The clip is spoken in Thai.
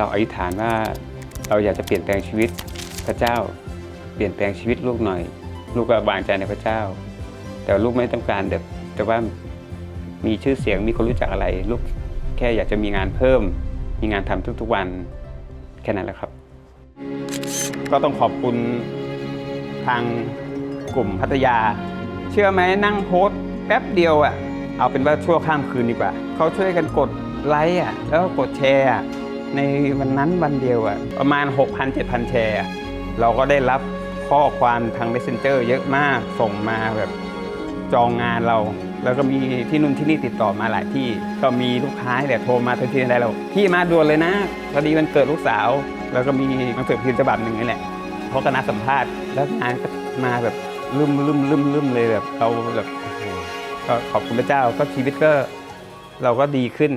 เราอธิษฐานว่าเราอยากจะเปลี่ยนแปลงชีวิตพระเจ้า เปลี่ยนแปลงชีวิตลูกหน่อย ลูกก็วางใจในพระเจ้า แต่ลูกไม่ต้องการแบบแต่ว่ามีชื่อเสียงมีคนรู้จักอะไร ลูกแค่อยากจะมีงานเพิ่ม มีงานทำทุกๆวันแค่นั้นแหละครับ ก็ต้องขอบคุณทางกลุ่มพัทยา เชื่อไหมนั่งโพสต์แป๊บเดียวอะเอาเป็นว่าชั่วข้ามคืนดีกว่าเขาช่วยกันกดไลค์อะแล้วก็กดแชร์อะ ในวันนั้นวันเดียวอะประมาณ 6,000 7,000 แชร์ เราก็ได้รับข้อความทาง messenger เยอะมากส่งมาแบบจองงานเรา แล้วก็มีที่นู่นที่นี่ติดต่อมาหลายที่ ก็มีลูกค้าเนี่ยโทรมาทันทีทันใดเราพี่มาด่วนเลยนะพอดีมันเกิดลูกสาว แล้วก็มีหนังสือพิมพ์ฉบับหนึ่งนี่แหละเขาก็นัดสัมภาษณ์แล้วงานก็มาแบบลืมลืมลืมลืมเลยแบบเราแบบก็ขอบคุณพระเจ้าก็ชีวิตก็เราก็ดีขึ้น